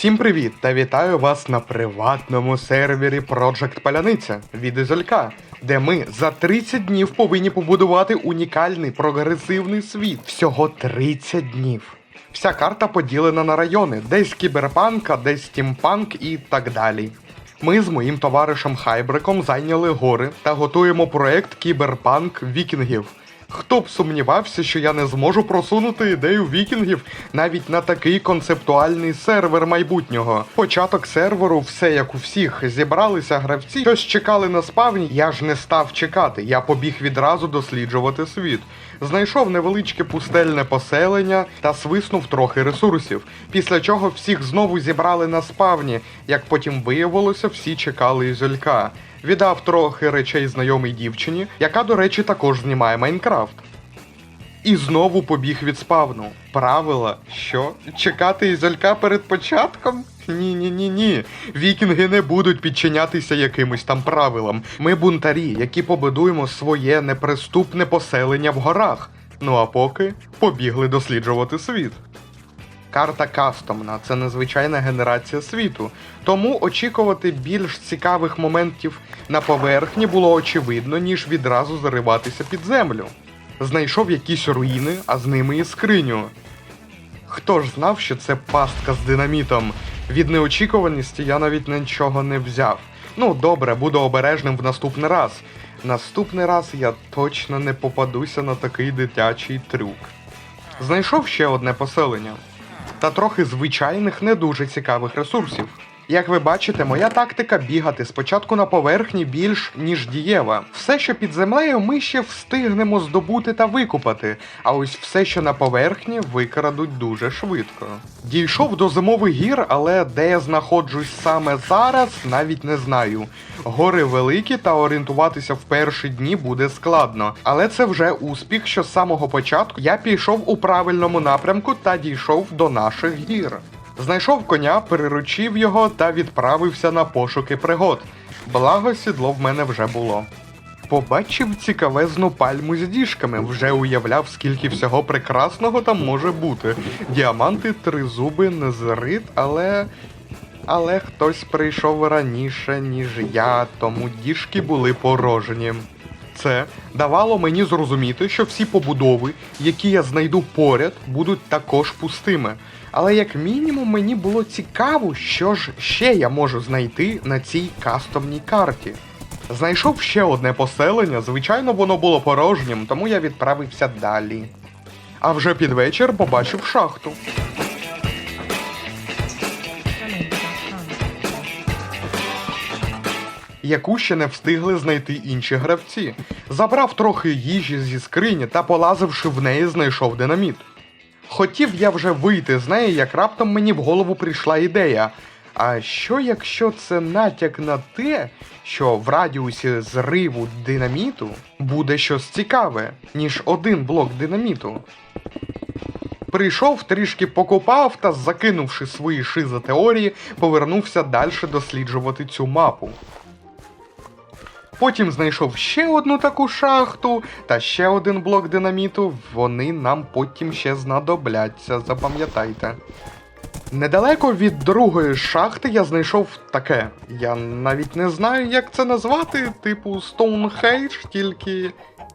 Всім привіт та вітаю вас на приватному сервері Project Паляниця від Ізолька, де ми за 30 днів повинні побудувати унікальний прогресивний світ. Всього 30 днів. Вся карта поділена на райони, десь кіберпанк, а десь стімпанк і так далі. Ми з моїм товаришем Хайбриком зайняли гори та готуємо проект Кіберпанк Вікінгів. Хто б сумнівався, що я не зможу просунути ідею вікінгів навіть на такий концептуальний сервер майбутнього. Початок серверу, все як у всіх, зібралися гравці, щось чекали на спавні. Я ж не став чекати. Я побіг відразу досліджувати світ. Знайшов невеличке пустельне поселення та свиснув трохи ресурсів. Після чого всіх знову зібрали на спавні. Як потім виявилося, всі чекали ізолька. Віддав трохи речей знайомій дівчині, яка, до речі, також знімає Майнкрафт. І знову побіг від спавну. Правила, що? Чекати ізолька перед початком? Ні, ні, ні, ні. Вікінги не будуть підчинятися якимось там правилам. Ми бунтарі, які побудуємо своє неприступне поселення в горах. Ну а поки побігли досліджувати світ. Карта кастомна це незвичайна генерація світу, тому очікувати більш цікавих моментів на поверхні було очевидно, ніж відразу зариватися під землю. Знайшов якісь руїни, а з ними і скриню. Хто ж знав, що це пастка з динамітом? Від неочікуваності я навіть нічого не взяв. Ну, добре, буду обережним в наступний раз. Наступний раз я точно не попадуся на такий дитячий трюк. Знайшов ще одне поселення та трохи звичайних не дуже цікавих ресурсів. Як ви бачите, моя тактика бігати спочатку на поверхні більш ніж дієва. Все, що під землею, ми ще встигнемо здобути та викупати, а ось все, що на поверхні, викрадуть дуже швидко. Дійшов до зимових гір, але де я знаходжусь саме зараз, навіть не знаю. Гори великі та орієнтуватися в перші дні буде складно. Але це вже успіх, що з самого початку я пішов у правильному напрямку та дійшов до наших гір. Знайшов коня, приручив його та відправився на пошуки пригод. Благо сідло в мене вже було. Побачив цікавезну пальму з діжками, вже уявляв, скільки всього прекрасного там може бути. Діаманти, тризуби, незерит, але. Але хтось прийшов раніше, ніж я, тому діжки були порожні. Це давало мені зрозуміти, що всі побудови, які я знайду поряд, будуть також пустими. Але як мінімум мені було цікаво, що ж ще я можу знайти на цій кастомній карті. Знайшов ще одне поселення, звичайно, воно було порожнім, тому я відправився далі. А вже під вечір побачив шахту. Яку ще не встигли знайти інші гравці. Забрав трохи їжі зі скрині та, полазивши в неї, знайшов динаміт. Хотів я вже вийти з неї, як раптом мені в голову прийшла ідея. А що якщо це натяк на те, що в радіусі зриву динаміту буде щось цікаве, ніж один блок динаміту? Прийшов, трішки покопав та, закинувши свої шиза теорії, повернувся далі досліджувати цю мапу. Потім знайшов ще одну таку шахту та ще один блок динаміту. Вони нам потім ще знадобляться, запам'ятайте. Недалеко від другої шахти я знайшов таке. Я навіть не знаю, як це назвати, типу Stonehenge, тільки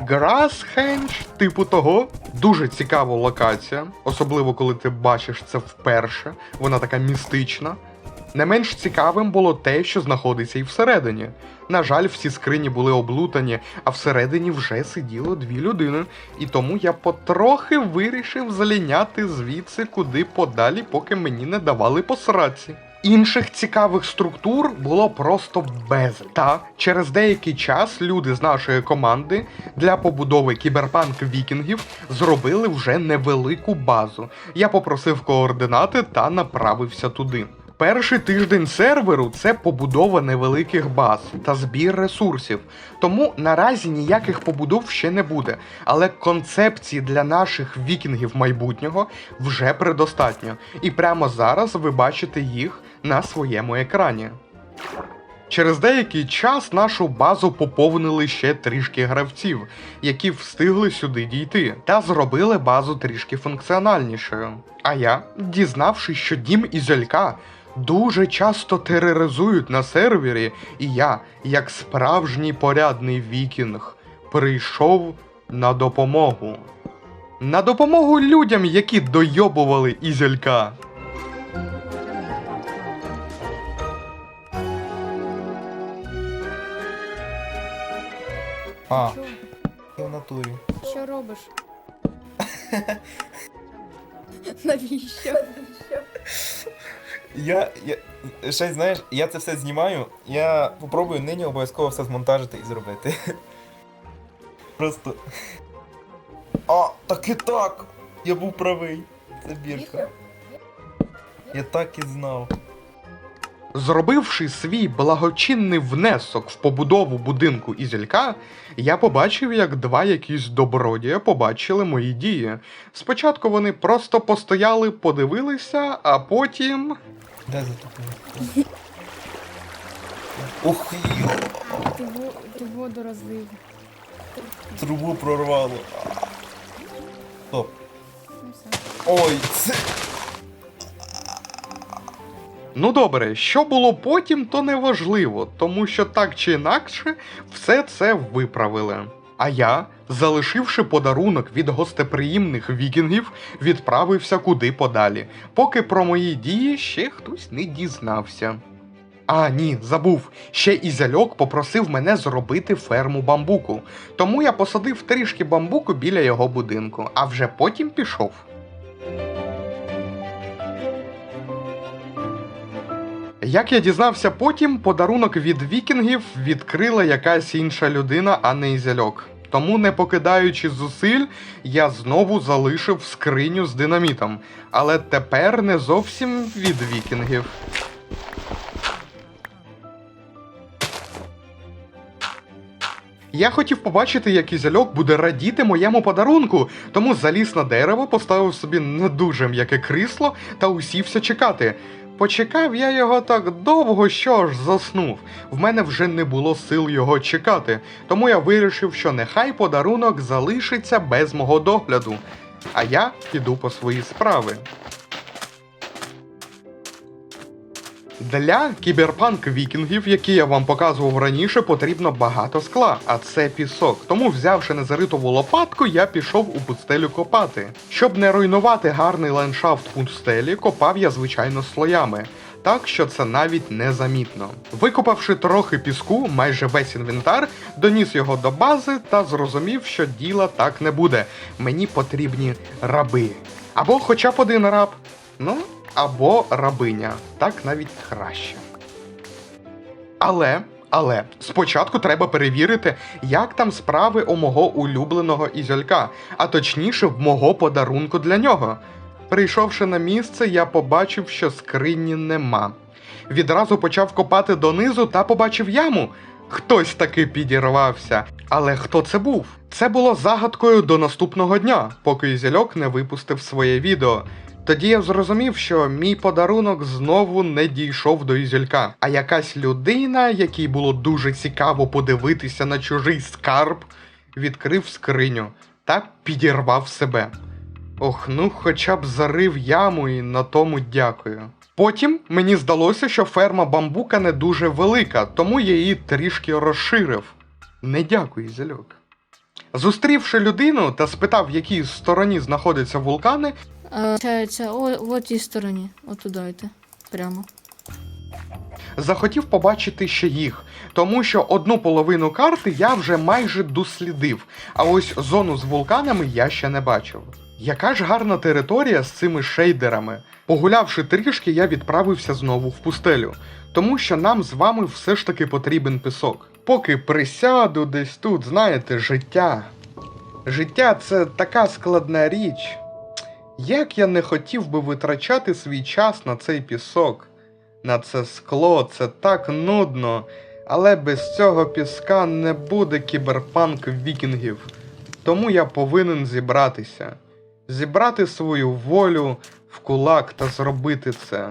Grasshenge, типу того. Дуже цікава локація, особливо коли ти бачиш це вперше. Вона така містична. Не менш цікавим було те, що знаходиться і всередині. На жаль, всі скрині були облутані, а всередині вже сиділо дві людини, і тому я потрохи вирішив заліняти звідси куди подалі, поки мені не давали посраці. Інших цікавих структур було просто без. Та через деякий час люди з нашої команди для побудови кіберпанк вікінгів зробили вже невелику базу. Я попросив координати та направився туди. Перший тиждень серверу це побудова невеликих баз та збір ресурсів. Тому наразі ніяких побудов ще не буде. Але концепції для наших вікінгів майбутнього вже предостатньо. І прямо зараз ви бачите їх на своєму екрані. Через деякий час нашу базу поповнили ще трішки гравців, які встигли сюди дійти, та зробили базу трішки функціональнішою. А я, дізнавшись, що дім Ізолька дуже часто тероризують на сервері, і я, як справжній порядний вікінг, прийшов на допомогу. На допомогу людям, які дойобували Ізелька. А, Що? я в натурі. Що робиш? Навіщо? Я, я ще знаєш, я це все знімаю. Я попробую нині обов'язково все змонтажити і зробити. Просто. А, так і так! Я був правий. Це бірка. Я так і знав. Зробивши свій благочинний внесок в побудову будинку Ізелька, я побачив, як два якісь добродія побачили мої дії. Спочатку вони просто постояли, подивилися, а потім. Де затопив? Ух йо! Ти, во- ти воду розлив. Трубу прорвало. Стоп. Ну. Ой, це. Ну добре, що було потім, то не важливо, тому що так чи інакше все це виправили. А я, залишивши подарунок від гостеприємних вікінгів, відправився куди подалі, поки про мої дії ще хтось не дізнався. А, ні, забув. Ще і попросив мене зробити ферму бамбуку, тому я посадив трішки бамбуку біля його будинку, а вже потім пішов. Як я дізнався потім, подарунок від вікінгів відкрила якась інша людина, а не Ізельок. Тому, не покидаючи зусиль, я знову залишив скриню з динамітом, але тепер не зовсім від вікінгів. Я хотів побачити, як Ізельок буде радіти моєму подарунку, тому заліз на дерево, поставив собі не дуже м'яке крісло та усівся чекати. Почекав я його так довго, що аж заснув. В мене вже не було сил його чекати, тому я вирішив, що нехай подарунок залишиться без мого догляду, а я піду по свої справи. Для кіберпанк вікінгів, які я вам показував раніше, потрібно багато скла, а це пісок. Тому, взявши незаритову лопатку, я пішов у пустелю копати. Щоб не руйнувати гарний ландшафт пустелі, копав я звичайно слоями. Так що це навіть незамітно. Викопавши трохи піску, майже весь інвентар, доніс його до бази та зрозумів, що діла так не буде. Мені потрібні раби. Або хоча б один раб. Ну, або рабиня. Так навіть краще. Але, але, спочатку треба перевірити, як там справи у мого улюбленого ізолька, а точніше в мого подарунку для нього. Прийшовши на місце, я побачив, що скрині нема. Відразу почав копати донизу та побачив яму. Хтось таки підірвався. Але хто це був? Це було загадкою до наступного дня, поки Ізельок не випустив своє відео. Тоді я зрозумів, що мій подарунок знову не дійшов до Ізелька, а якась людина, якій було дуже цікаво подивитися на чужий скарб, відкрив скриню та підірвав себе. Ох, ну хоча б зарив яму і на тому дякую. Потім мені здалося, що ферма бамбука не дуже велика, тому я її трішки розширив. Не дякую, зельок. Зустрівши людину та спитав, в якій стороні знаходяться вулкани, Це, це, о, в тій стороні. Отуда йти. Прямо. захотів побачити ще їх, тому що одну половину карти я вже майже дослідив, а ось зону з вулканами я ще не бачив. Яка ж гарна територія з цими шейдерами. Погулявши трішки, я відправився знову в пустелю, тому що нам з вами все ж таки потрібен пісок. Поки присяду десь тут, знаєте, життя. Життя це така складна річ. Як я не хотів би витрачати свій час на цей пісок, на це скло, це так нудно, але без цього піска не буде кіберпанк вікінгів. Тому я повинен зібратися, зібрати свою волю в кулак та зробити це.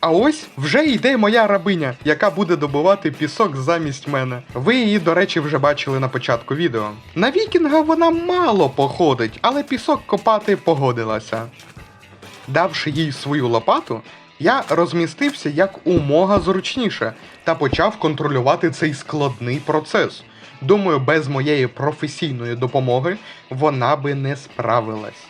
А ось вже йде моя рабиня, яка буде добувати пісок замість мене. Ви її, до речі, вже бачили на початку відео. На вікінга вона мало походить, але пісок копати погодилася. Давши їй свою лопату, Я розмістився як умога зручніше та почав контролювати цей складний процес. Думаю, без моєї професійної допомоги вона би не справилась.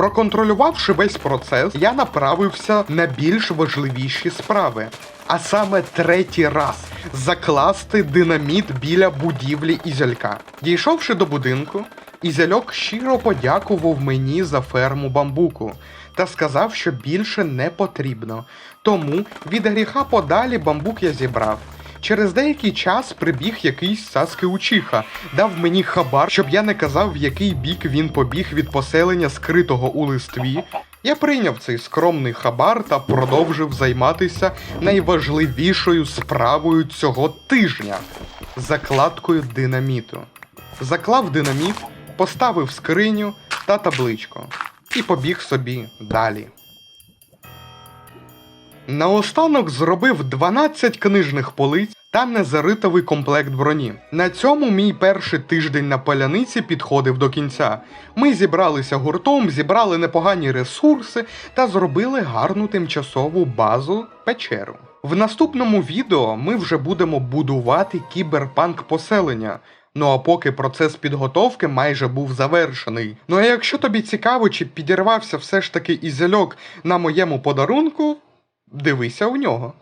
Проконтролювавши весь процес, я направився на більш важливіші справи. А саме третій раз закласти динаміт біля будівлі Ізялька. Дійшовши до будинку, Ізяльок щиро подякував мені за ферму бамбуку та сказав, що більше не потрібно. Тому від гріха подалі бамбук я зібрав. Через деякий час прибіг якийсь Саски Учіха, дав мені хабар, щоб я не казав, в який бік він побіг від поселення, скритого у листві. Я прийняв цей скромний хабар та продовжив займатися найважливішою справою цього тижня закладкою динаміту. Заклав динаміт, поставив скриню та табличку і побіг собі далі. Наостанок зробив 12 книжних полиць та незаритовий комплект броні. На цьому мій перший тиждень на поляниці підходив до кінця. Ми зібралися гуртом, зібрали непогані ресурси та зробили гарну тимчасову базу печеру. В наступному відео ми вже будемо будувати кіберпанк поселення. Ну а поки процес підготовки майже був завершений. Ну а якщо тобі цікаво, чи підірвався все ж таки ізельок на моєму подарунку, дивися у нього.